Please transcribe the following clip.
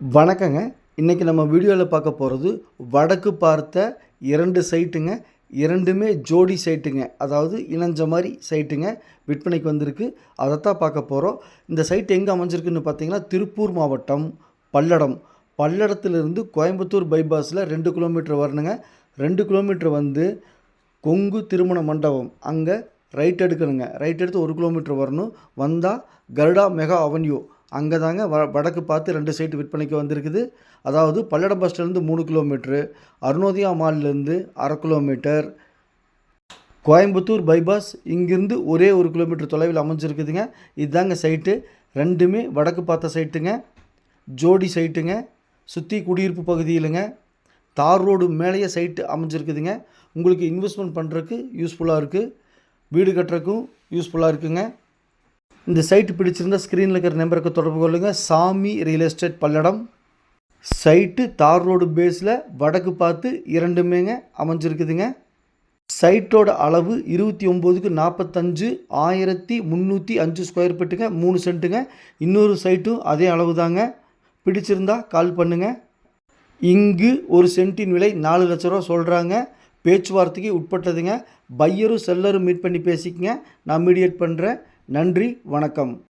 வணக்கங்க. இன்றைக்கி நம்ம வீடியோவில் பார்க்க போகிறது வடக்கு பார்த்த இரண்டு சைட்டுங்க. இரண்டுமே ஜோடி சைட்டுங்க. அதாவது இணைஞ்ச மாதிரி சைட்டுங்க விற்பனைக்கு வந்திருக்கு. அதைத்தான் பார்க்க போகிறோம் இந்த சைட் எங்கே அமைஞ்சிருக்குன்னு பார்த்தீங்கன்னா திருப்பூர் மாவட்டம் பல்லடம். பல்லடத்துலேருந்து கோயம்புத்தூர் பைபாஸில் ரெண்டு கிலோமீட்டர் வரணுங்க. ரெண்டு கிலோமீட்டர் வந்து கொங்கு திருமண மண்டபம். அங்கே ரைட் எடுக்கணுங்க. ரைட் எடுத்து ஒரு கிலோமீட்டர் வரணும். வந்தால் கருடா மெகா அவென்யூ. அங்கே தாங்க வ வடக்கு பார்த்து ரெண்டு சைட்டு விற்பனைக்கு வந்திருக்குது. அதாவது பல்லடம் பஸ் ஸ்டாண்ட்லேருந்து மூணு கிலோமீட்ரு அருணோதயா மால்லேருந்து அரை கிலோமீட்டர் கோயம்புத்தூர் பைபாஸ் இங்கிருந்து ஒரே ஒரு கிலோமீட்டர் தொலைவில் அமைஞ்சிருக்குதுங்க. இதுதாங்க சைட்டு ரெண்டுமே வடக்கு பார்த்த சைட்டுங்க ஜோடி சைட்டுங்க சுற்றி குடியிருப்பு பகுதியிலுங்க. தார் ரோடு மேலேயே சைட்டு அமைஞ்சிருக்குதுங்க. உங்களுக்கு இன்வெஸ்ட்மெண்ட் பண்ணுறதுக்கு யூஸ்ஃபுல்லாக இருக்குது வீடு கட்டுறதுக்கும் யூஸ்ஃபுல்லாக இருக்குங்க. இந்த சைட்டு பிடிச்சிருந்தா ஸ்க்ரீனில் இருக்கிற நம்பருக்கு தொடர்பு கொள்ளுங்கள் Sami real estate Palladam. Site தார் ரோடு பேஸில் வடக்கு பார்த்து இரண்டுமேங்க அமைஞ்சிருக்குதுங்க. சைட்டோட அளவு இருபத்தி ஒம்போதுக்கு நாற்பத்தஞ்சு ஆயிரத்தி முந்நூற்றி அஞ்சு ஸ்கொயர் ஃபீட்டுங்க மூணு சென்ட்டுங்க இன்னொரு சைட்டும் அதே அளவு தாங்க பிடிச்சிருந்தா கால் பண்ணுங்கள் இங்கு ஒரு சென்ட்டின் விலை நாலு லட்ச ரூபா சொல்கிறாங்க பேச்சுவார்த்தைக்கு உட்பட்டதுங்க. பையரும் செல்லரும் மீட் பண்ணி பேசிக்கங்க. நான் மீடியேட் பண்ணுறேன் நன்றி வணக்கம்.